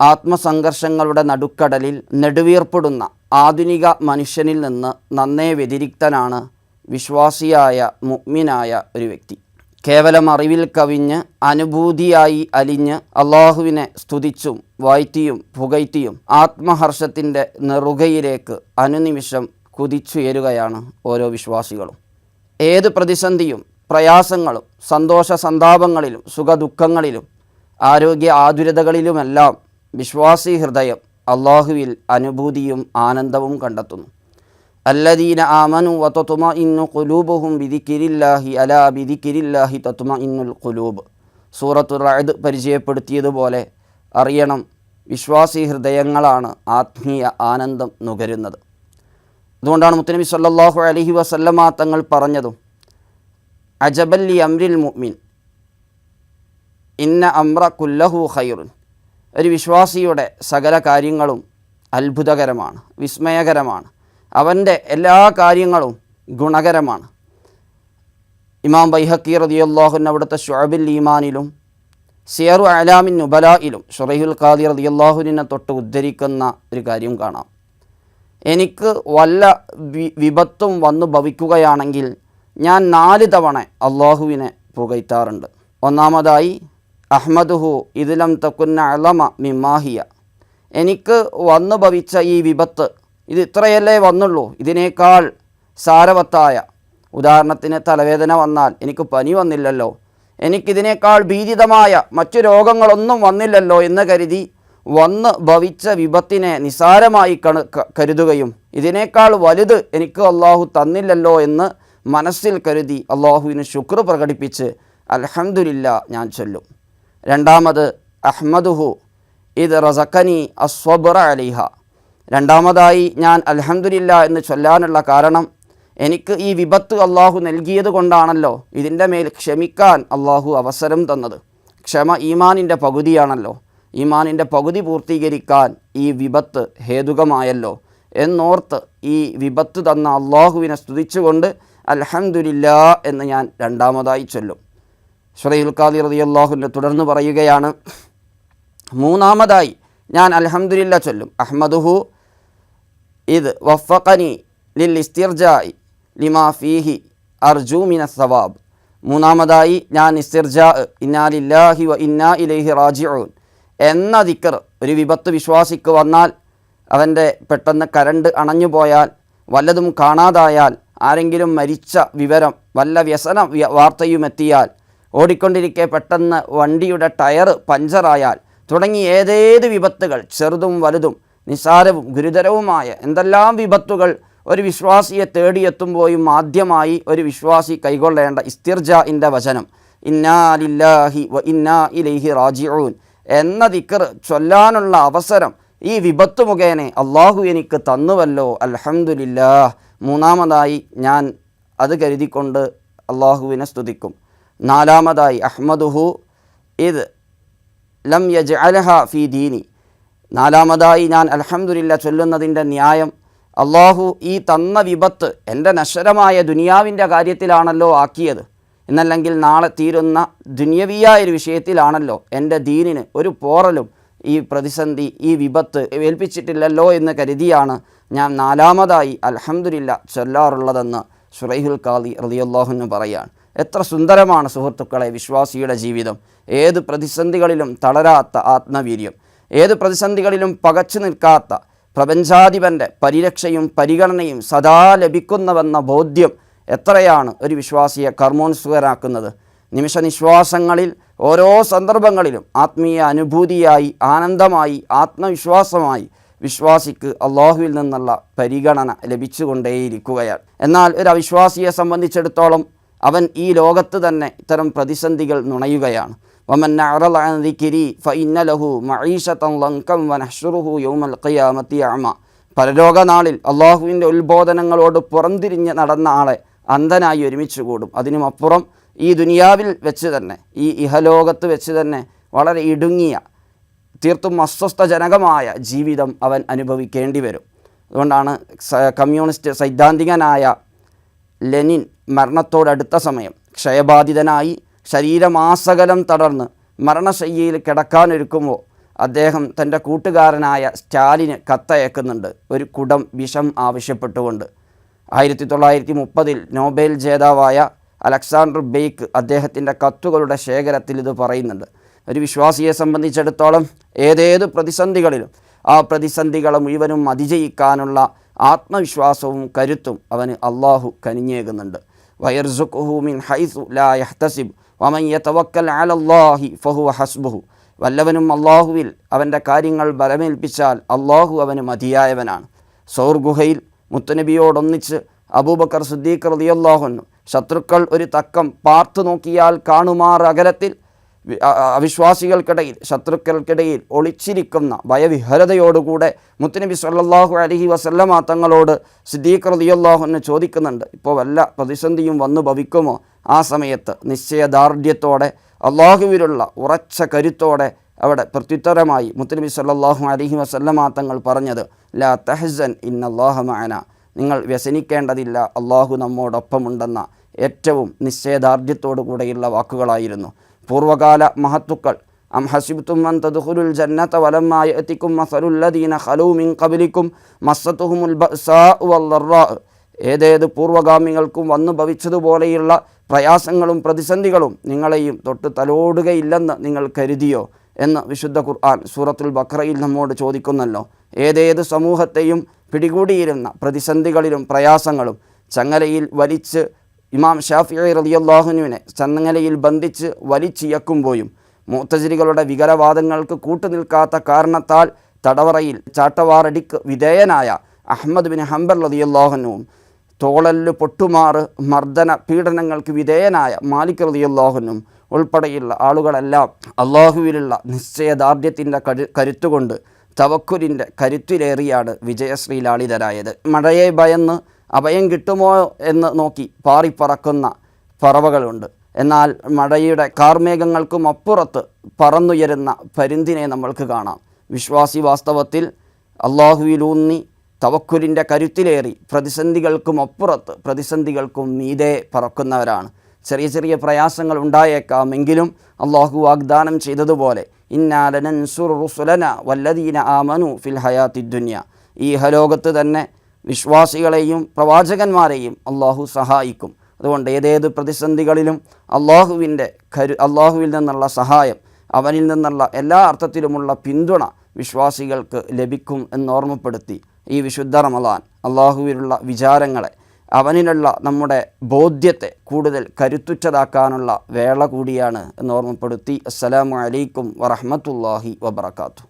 ആത്മസംഘർഷങ്ങളുടെ നടുക്കടലിൽ നെടുവീർപ്പിടുന്ന ആധുനിക മനുഷ്യനിൽ നിന്ന് നന്നേ വ്യതിരിക്തനാണ് വിശ്വാസിയായ മുഗ്മിനായ ഒരു വ്യക്തി. കേവലം അറിവിൽ കവിഞ്ഞ് അനുഭൂതിയായി അലിഞ്ഞ് അള്ളാഹുവിനെ സ്തുതിച്ചും വാഴ്ത്തിയും പുകയ്ത്തിയും ആത്മഹർഷത്തിന്റെ നെറുകയിലേക്ക് അനുനിമിഷം കുതിച്ചുയരുകയാണ് ഓരോ വിശ്വാസികളും. ഏത് പ്രതിസന്ധിയും പ്രയാസങ്ങളും സന്തോഷ സന്താപങ്ങളിലും സുഖദുഃഖങ്ങളിലും ആരോഗ്യ ആതുരതകളിലുമെല്ലാം വിശ്വാസി ഹൃദയം അള്ളാഹുവിൽ അനുഭൂതിയും ആനന്ദവും കണ്ടെത്തുന്നു. അല്ലദീന ആമനു വത്തുമ ഇന്നു കുലൂബുഹും ബിദിക്കിരില്ലാഹി അലാ ബിദിക്കിരില്ലാഹി തത്തുമ ഇന്നുൽ കുലൂബ് സൂറത്തു റഅദ് പരിചയപ്പെടുത്തിയതുപോലെ അറിയണം വിശ്വാസി ഹൃദയങ്ങളാണ് ആത്മീയ ആനന്ദം നുകരുന്നത്. അതുകൊണ്ടാണ് മുത്തനബി സല്ലാഹു അലഹി വസല്ലമ തങ്ങൾ പറഞ്ഞതും അജബല്ലി അംരിൽ മുഅ്മിൻ ഇന്ന അമ്ര കുല്ലഹു ഖൈറുൻ. ഒരു വിശ്വാസിയുടെ സകല കാര്യങ്ങളും അത്ഭുതകരമാണ് വിസ്മയകരമാണ്. അവന്റെ എല്ലാ കാര്യങ്ങളും ഗുണകരമാണ്. ഇമാം ബൈഹക്കി റതിയല്ലാഹുൻ അവിടുത്തെ ഷുഅബിൽ ഈമാനിലും സിയറു അലാമിൻ നുബലായിലും ഷുറൈഹുൽ ഖാദി റതിയല്ലാഹുവിനെ തൊട്ട് ഉദ്ധരിക്കുന്ന ഒരു കാര്യം കാണാം. എനിക്ക് വല്ല വിപത്തും വന്നു ഭവിക്കുകയാണെങ്കിൽ ഞാൻ നാല് തവണ അള്ളാഹുവിനെ പുകയ്ത്താറുണ്ട് ഒന്നാമതായി അഹ്മദുഹു ഇതിലം തക്കുന്ന അളമ മിമാഹിയ എനിക്ക് വന്നു ഭവിച്ച ഈ വിപത്ത് ഇത് ഇത്രയല്ലേ വന്നുള്ളൂ. ഇതിനേക്കാൾ സാരവത്തായ. ഉദാഹരണത്തിന് തലവേദന വന്നാൽ എനിക്ക് പനി വന്നില്ലല്ലോ. എനിക്കിതിനേക്കാൾ ഭീതിതമായ മറ്റു രോഗങ്ങളൊന്നും വന്നില്ലല്ലോ എന്ന് കരുതി വന്ന് ഭവിച്ച വിപത്തിനെ നിസാരമായി കണ കരുതുകയും ഇതിനേക്കാൾ വലുത് എനിക്ക് അള്ളാഹു തന്നില്ലല്ലോ എന്ന് മനസ്സിൽ കരുതി അള്ളാഹുവിന് ശുക്ർ പ്രകടിപ്പിച്ച് അലഹമുല്ല ഞാൻ ചൊല്ലും. രണ്ടാമത് അഹ്മദുഹു ഇത് റസക്കനി അസ്വബറ അലിഹ. രണ്ടാമതായി ഞാൻ അൽഹംദുലില്ല എന്ന് ചൊല്ലാനുള്ള കാരണം എനിക്ക് ഈ വിപത്ത് അള്ളാഹു നൽകിയത് കൊണ്ടാണല്ലോ ഇതിന്റെ മേൽ ക്ഷമിക്കാൻ അള്ളാഹു അവസരം തന്നത്. ക്ഷമ ഈമാനിന്റെ പകുതിയാണല്ലോ. ഈമാനിന്റെ പകുതി പൂർത്തീകരിക്കാൻ ഈ വിപത്ത് ഹേതുകമായല്ലോ. എന്നോർത്ത് ഈ വിപത്ത് തന്ന അള്ളാഹുവിനെ സ്തുതിച്ചുകൊണ്ട് അൽഹംദുലില്ല എന്ന് ഞാൻ രണ്ടാമതായി ചൊല്ലും. ഷുറൈൽ ഖാദി റതി അള്ളാഹുവിനെ തുടർന്ന് പറയുകയാണ് മൂന്നാമതായി ഞാൻ അലഹമുല്ല ചൊല്ലും. അഹമ്മദുഹു ഇത് വഫഖനി ലിൽ ഇസ്തിർജായി ലിമാ ഫീഹി അർജു മിന സവാബ്. മൂന്നാമതായി ഞാൻ ഇസ്തിർജാ ഇന്നാലില്ലാഹി വ ഇന്നാ ഇലൈഹി റാജിഊൻ എന്ന ദിക്കർ ഒരു വിപത്ത് വിശ്വാസിക്ക് വന്നാൽ അവന്റെ പെട്ടെന്ന് കരണ്ട് അണഞ്ഞു പോയാൽ വല്ലതും കാണാതായാൽ ആരെങ്കിലും മരിച്ച വിവരം വല്ല വ്യസന വ്യ- വാർത്തയും എത്തിയാൽ ഓടിക്കൊണ്ടിരിക്കെ പെട്ടെന്ന് വണ്ടിയുടെ ടയർ പഞ്ചറായാൽ തുടങ്ങി ഏതേത് വിപത്തുകൾ ചെറുതും വലുതും നിസാരവും ഗുരുതരവുമായ എന്തെല്ലാം വിപത്തുകൾ ഒരു വിശ്വാസിയെ തേടിയെത്തുമ്പോഴും ആദ്യമായി ഒരു വിശ്വാസി കൈകൊള്ളേണ്ട ഇസ്തിർജാഇന്റെ വചനം. ഇന്നാ ലില്ലാഹി വ ഇന്നാ ഇലൈഹി റാജിഊൻ എന്ന ദിക്കർ ചൊല്ലാനുള്ള അവസരം ഈ വിപത്ത് മുഖേന അള്ളാഹു എനിക്ക് തന്നുവല്ലോ. അൽഹംദുലില്ലാ മൂന്നാമതായി ഞാൻ അത് കരുതിക്കൊണ്ട് അള്ളാഹുവിനെ സ്തുതിക്കും. നാലാമതായി അഹ്മദുഹു ഇത് ലം യജ് അലഹ ഫി ദീനി. നാലാമതായി ഞാൻ അലഹമുല്ല ചൊല്ലുന്നതിന്റെ ന്യായം അള്ളാഹു ഈ തന്ന വിപത്ത് എന്റെ നശ്വരമായ ദുനിയാവിന്റെ കാര്യത്തിലാണല്ലോ ആക്കിയത്. എന്നല്ലെങ്കിൽ നാളെ തീരുന്ന ദുന്യവിയായ ഒരു വിഷയത്തിലാണല്ലോ എന്റെ ദീനിന് ഒരു പോറലും ഈ പ്രതിസന്ധി ഈ വിപത്ത് ഏൽപ്പിച്ചിട്ടില്ലല്ലോ എന്ന് കരുതിയാണ് ഞാൻ നാലാമതായി അലഹമുല്ല ചൊല്ലാറുള്ളതെന്ന് ഷുറൈഹുൽ ഖാദി റളിയല്ലാഹുവിന് പറയാണ്. എത്ര സുന്ദരമാണ് സുഹൃത്തുക്കളെ വിശ്വാസിയുടെ ജീവിതം. ഏത് പ്രതിസന്ധികളിലും തളരാത്ത ആത്മവീര്യം. ഏത് പ്രതിസന്ധികളിലും പകച്ചു നിൽക്കാത്ത പ്രപഞ്ചാധിപന്റെ പരിരക്ഷയും പരിഗണനയും സദാ ലഭിക്കുന്നുവെന്ന ബോധ്യം എത്രയാണ് ഒരു വിശ്വാസിയെ കർമ്മോത്സുകരാക്കുന്നത് നിമിഷനിശ്വാസങ്ങളിൽ ഓരോ സന്ദർഭങ്ങളിലും ആത്മീയ അനുഭൂതിയായി ആനന്ദമായി ആത്മവിശ്വാസമായി വിശ്വാസിക്ക് അള്ളാഹുവിൽ നിന്നുള്ള പരിഗണന ലഭിച്ചുകൊണ്ടേയിരിക്കുകയാണ്. എന്നാൽ ഒരു അവിശ്വാസിയെ സംബന്ധിച്ചിടത്തോളം അവൻ ഈ ലോകത്ത് തന്നെ ഇത്തരം പ്രതിസന്ധികൾ നുണയുകയാണ്. വമൻ ലഹു യൗമൽ അഅമ. പരലോകനാളിൽ അള്ളാഹുവിന്റെ ഉത്ബോധനങ്ങളോട് പുറംതിരിഞ്ഞ് നടന്ന ആളെ അന്ധനായി ഒരുമിച്ച് കൂടും. അതിനുമപ്പുറം ഈ ദുനിയാവിൽ വെച്ച് തന്നെ ഈ ഇഹലോകത്ത് വെച്ച് തന്നെ വളരെ ഇടുങ്ങിയ തീർത്തും അസ്വസ്ഥജനകമായ ജീവിതം അവൻ അനുഭവിക്കേണ്ടി വരും. അതുകൊണ്ടാണ് കമ്മ്യൂണിസ്റ്റ് സൈദ്ധാന്തികനായ ലെനിൻ മരണത്തോടടുത്ത സമയം. ക്ഷയബാധിതനായി ശരീരമാസകലം തടർന്ന് മരണശയ്യയിൽ കിടക്കാനൊരുക്കുമ്പോൾ അദ്ദേഹം തന്റെ കൂട്ടുകാരനായ സ്റ്റാലിന് കത്തയക്കുന്നുണ്ട്. ഒരു കുടം വിഷം ആവശ്യപ്പെട്ടുകൊണ്ട്. ആയിരത്തി തൊള്ളായിരത്തി മുപ്പതിൽ നോബേൽ ജേതാവായ അലക്സാണ്ടർ ബെയ്ക്ക് അദ്ദേഹത്തിന്റെ കത്തുകളുടെ ശേഖരത്തിൽ ഇത് പറയുന്നുണ്ട്. ഒരു വിശ്വാസിയെ സംബന്ധിച്ചിടത്തോളം ഏതേത് പ്രതിസന്ധികളിലും ആ പ്രതിസന്ധികളെ മുഴുവനും അതിജയിക്കാനുള്ള ആത്മവിശ്വാസവും കരുത്തും അവന് അള്ളാഹു കനിഞ്ഞേകുന്നുണ്ട്. വയർസുഖു മിൻ ഹൈസു ലാ യഹ്തസിബ്. വമൻ യതവക്കൽ അലല്ലാഹി ഫഹുവ ഹസ്ബുഹു. വല്ലവനും അള്ളാഹുവിൽ അവന്റെ കാര്യങ്ങൾ ബലമേൽപ്പിച്ചാൽ അള്ളാഹു അവന് മതിയായവനാണ്. സൗർ ഗുഹയിൽ മുത്തുനബിയോടൊന്നിച്ച് അബൂബക്കർ സിദ്ദീഖ് റതിയല്ലാഹുന്നു ശത്രുക്കൾ ഒരു തക്കം പാർത്തു നോക്കിയാൽ കാണുമാർ അകലത്തിൽ അവിശ്വാസികൾക്കിടയിൽ ശത്രുക്കൾക്കിടയിൽ ഒളിച്ചിരിക്കുന്ന ഭയവിഹരതയോടുകൂടെ മുത്തനബി സല്ലാഹു അലഹി വസല്ലമ തങ്ങളോട് സിദ്ദീഖ് റളിയല്ലാഹുവിന് ചോദിക്കുന്നുണ്ട് ഇപ്പോൾ വല്ല പ്രതിസന്ധിയും വന്നു ഭവിക്കുമോ? ആ സമയത്ത് നിശ്ചയദാർഢ്യത്തോടെ അള്ളാഹുവിലുള്ള ഉറച്ച കരുത്തോടെ അവിടെ പ്രത്യുത്തരമായി മുത്തനബി സല്ലാഹു അലഹി വസല്ലമ തങ്ങൾ പറഞ്ഞത് ലാ തഹ്സൻ ഇന്നല്ലാഹ മഅന. നിങ്ങൾ വ്യസനിക്കേണ്ടതില്ല അള്ളാഹു നമ്മോടൊപ്പമുണ്ടെന്ന ഏറ്റവും നിശ്ചയദാർഢ്യത്തോടു കൂടെയുള്ള വാക്കുകളായിരുന്നു. പൂർവകാല മഹത്തുക്കൾ. അം ഹസിബ്തും അൻ തദ്ഖുലുൽ ജന്നത വലമ്മാ യഅതികും മസലുല്ലദീന ഖലൂ മിൻ ഖബലിക്കും മസ്സതുഹുമുൽ ഏതേത് പൂർവഗാമികൾക്കും വന്നു ഭവിച്ചതുപോലെയുള്ള പ്രയാസങ്ങളും പ്രതിസന്ധികളും നിങ്ങളെയും തൊട്ട് തലോടുകയില്ലെന്ന് നിങ്ങൾ കരുതിയോ എന്ന് വിശുദ്ധ ഖുർആൻ സൂറത്തുൽ ബക്രയിൽ നമ്മോട് ചോദിക്കുന്നല്ലോ. ഏതേത് സമൂഹത്തെയും പിടികൂടിയിരുന്ന പ്രതിസന്ധികളിലും പ്രയാസങ്ങളും ചങ്ങലയിൽ വലിച്ച് ഇമാം ഷാഫി റലിയല്ലാഹുനുവിനെ ചന്നങ്ങലയിൽ ബന്ധിച്ച് വലിച്ചിയക്കുമ്പോഴും മൂത്തജിരികളുടെ വികരവാദങ്ങൾക്ക് കൂട്ടുനിൽക്കാത്ത കാരണത്താൽ തടവറയിൽ ചാട്ടവാറടിക്ക് വിധേയനായ അഹമ്മദ് ബിൻ ഹംബർ റലിയല്ലാഹുനുവും തോളൽ പൊട്ടുമാറ് മർദ്ദന പീഡനങ്ങൾക്ക് വിധേയനായ മാലിക് റലിയല്ലാഹുനും ഉൾപ്പെടെയുള്ള ആളുകളെല്ലാം അള്ളാഹുവിലുള്ള നിശ്ചയദാർഢ്യത്തിന്റെ കരു കരുത്തുകൊണ്ട് തവക്കുലിന്റെ കരുത്തിലേറിയാണ് വിജയശ്രീലാളിതരായത്. മഴയെ ഭയന്ന് അഭയം കിട്ടുമോ എന്ന് നോക്കി പാറിപ്പറക്കുന്ന പറവകളുണ്ട്. എന്നാൽ മഴയുടെ കാർമേഘങ്ങൾക്കും അപ്പുറത്ത് പറന്നുയരുന്ന പരുന്തിനെ നമ്മൾക്ക് കാണാം. വിശ്വാസി വാസ്തവത്തിൽ അള്ളാഹുവിലൂന്നി തവക്കുലിന്റെ കരുത്തിലേറി പ്രതിസന്ധികൾക്കും അപ്പുറത്ത് പ്രതിസന്ധികൾക്കും മീതെ പറക്കുന്നവരാണ്. ചെറിയ ചെറിയ പ്രയാസങ്ങൾ ഉണ്ടായേക്കാമെങ്കിലും അള്ളാഹു വാഗ്ദാനം ചെയ്തതുപോലെ ഇന്നാലനൻ റുസുലന വല്ലദീന ആമനു ഫിൽ ഹയാത്തി ദുന്യ ഈ ഹലോകത്ത് തന്നെ വിശ്വാസികളെയും പ്രവാചകന്മാരെയും അള്ളാഹു സഹായിക്കും. അതുകൊണ്ട് ഏതേത് പ്രതിസന്ധികളിലും അള്ളാഹുവിന്റെ കരു അള്ളാഹുവിൽ നിന്നുള്ള സഹായം അവനിൽ നിന്നുള്ള എല്ലാ അർത്ഥത്തിലുമുള്ള പിന്തുണ വിശ്വാസികൾക്ക് ലഭിക്കും എന്നോർമ്മപ്പെടുത്തി ഈ വിശുദ്ധ റമദാൻ. അള്ളാഹുവിലുള്ള വിചാരങ്ങളെ അവനിലുള്ള നമ്മുടെ ബോധ്യത്തെ കൂടുതൽ കരുത്തുറ്റതാക്കാനുള്ള വേള കൂടിയാണ് എന്നോർമ്മപ്പെടുത്തി. അസ്സലാമു അലൈക്കും വറഹ്മത്തുള്ളാഹി വബറകാതുഹു.